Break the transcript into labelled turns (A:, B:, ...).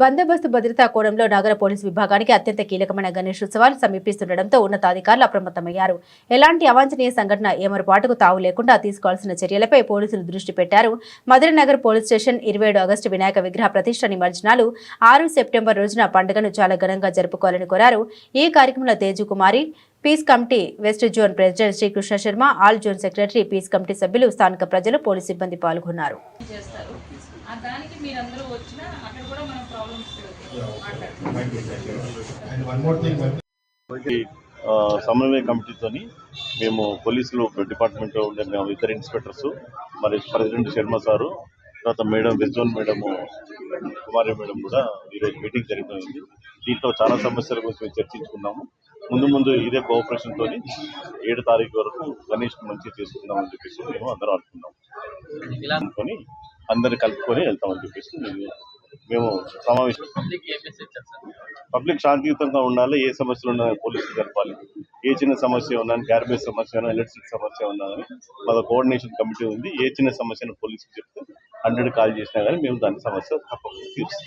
A: బందోబస్తు భద్రతా కోణంలో నగర పోలీసు విభాగానికి అత్యంత కీలకమైన గణేష్ ఉత్సవాలు సమీపిస్తుండటంతో ఉన్నతాధికారులు అప్రమత్తమయ్యారు. ఎలాంటి అవాంఛనీయ సంఘటన ఏమరపాటుకు తావు లేకుండా తీసుకోవాల్సిన చర్యలపై పోలీసులు దృష్టి పెట్టారు. మధురనగర్ పోలీస్ స్టేషన్ ఇరవై ఏడు ఆగస్టు వినాయక విగ్రహ ప్రతిష్ట నిమజ్జనాలు ఆరు సెప్టెంబర్ రోజున పండుగను చాలా ఘనంగా జరుపుకోవాలని కోరారు. ఈ కార్యక్రమంలో Teju Kumari peace committee west zone president Srikrishna Sharma all zone secretary peace committee సభ్యులు స్థానిక ప్రజలు పోలీసు సిబ్బంది పాల్గొన్నారు.
B: ఆ దానికి మీరందరూ వచ్చినా అక్కడ కూడా మనం ప్రాబ్లమ్స్
C: సమన్వయ కమిటీతోని మేము పోలీసులు డిపార్ట్మెంట్ ఉండే మేము ఇద్దరు ఇన్స్పెక్టర్స్ మరి ప్రెసిడెంట్ శర్మ సారు తర్వాత మేడం విజ్వన్ మేడం కుమారి మేడం కూడా ఈరోజు మీటింగ్ జరిగిపోయింది దీంట్లో చాలా సమస్యల గురించి మేము చర్చించుకున్నాము. ముందు ముందు ఇదే కోఆపరేషన్ తోని ఏడు తారీఖు వరకు గణేష్ మంచిగా చేసుకుందామని చెప్పేసి మేము అందరం అనుకున్నాం. అనుకొని అందరిని కలుపుకొని వెళ్తామని చెప్పేసి మేము సమావేశం. పబ్లిక్ శాంతియుతంగా ఉండాలి ఏ సమస్యలు ఉన్నా పోలీసులు జరపాలి. ఏ చిన్న సమస్య ఉన్నా గ్యార్బేజ్ సమస్య ఉన్నా ఎలక్ట్రిసిటీ సమస్య ఉన్నా కానీ మన కోఆర్డినేషన్ కమిటీ ఉంది. ఏ చిన్న సమస్యను పోలీసుకి చెప్తే హండ్రెడ్ కాల్ చేసినా కానీ మేము దాని సమస్య తప్పకుండా తీరుస్తాం.